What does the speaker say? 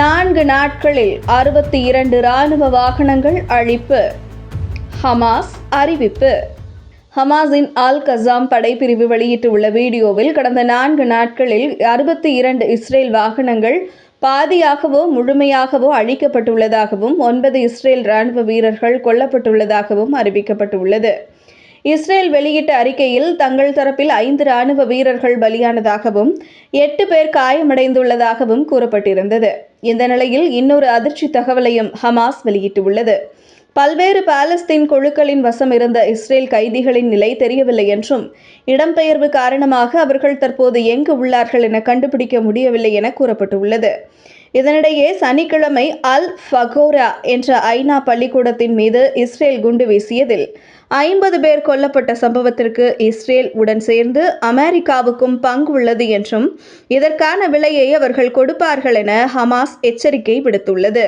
நான்கு நாட்களில் அறுபத்தி இரண்டு ராணுவ வாகனங்கள் அழிப்பு. ஹமாஸ் அறிவிப்பு. ஹமாஸின் அல் கசாம் படைப்பிரிவு வெளியிட்டுள்ள வீடியோவில் கடந்த நான்கு நாட்களில் அறுபத்தி இரண்டு இஸ்ரேல் வாகனங்கள் பாதியாகவோ முழுமையாகவோ அழிக்கப்பட்டுள்ளதாகவும் ஒன்பது இஸ்ரேல் ராணுவ வீரர்கள் கொல்லப்பட்டுள்ளதாகவும் அறிவிக்கப்பட்டுள்ளது. இஸ்ரேல் வெளியிட்ட அறிக்கையில் தங்கள் தரப்பில் ஐந்து ராணுவ வீரர்கள் பலியானதாகவும் எட்டு பேர் காயமடைந்துள்ளதாகவும் கூறப்பட்டிருந்தது. இந்த நிலையில் இன்னொரு அதிர்ச்சி தகவலையும் ஹமாஸ் வெளியிட்டுள்ளது. பல்வேறு பாலஸ்தீன் குழுக்களின் வசம் இருந்த இஸ்ரேல் கைதிகளின் நிலை தெரியவில்லை என்றும் இடம்பெயர்வு காரணமாக அவர்கள் தற்போது எங்கு உள்ளார்கள் என கண்டுபிடிக்க முடியவில்லை என கூறப்பட்டுள்ளது. இதனிடையே சனிக்கிழமை அல் ஃபகோரா என்ற ஐநா பள்ளிக்கூடத்தின் மீது இஸ்ரேல் குண்டு வீசியதில் ஐம்பது பேர் கொல்லப்பட்ட சம்பவத்திற்கு இஸ்ரேல் உடன் சேர்ந்து அமெரிக்காவுக்கும் பங்கு உள்ளது என்றும் இதற்கான விலையை அவர்கள் கொடுப்பார்கள் என ஹமாஸ் எச்சரிக்கை விடுத்துள்ளது.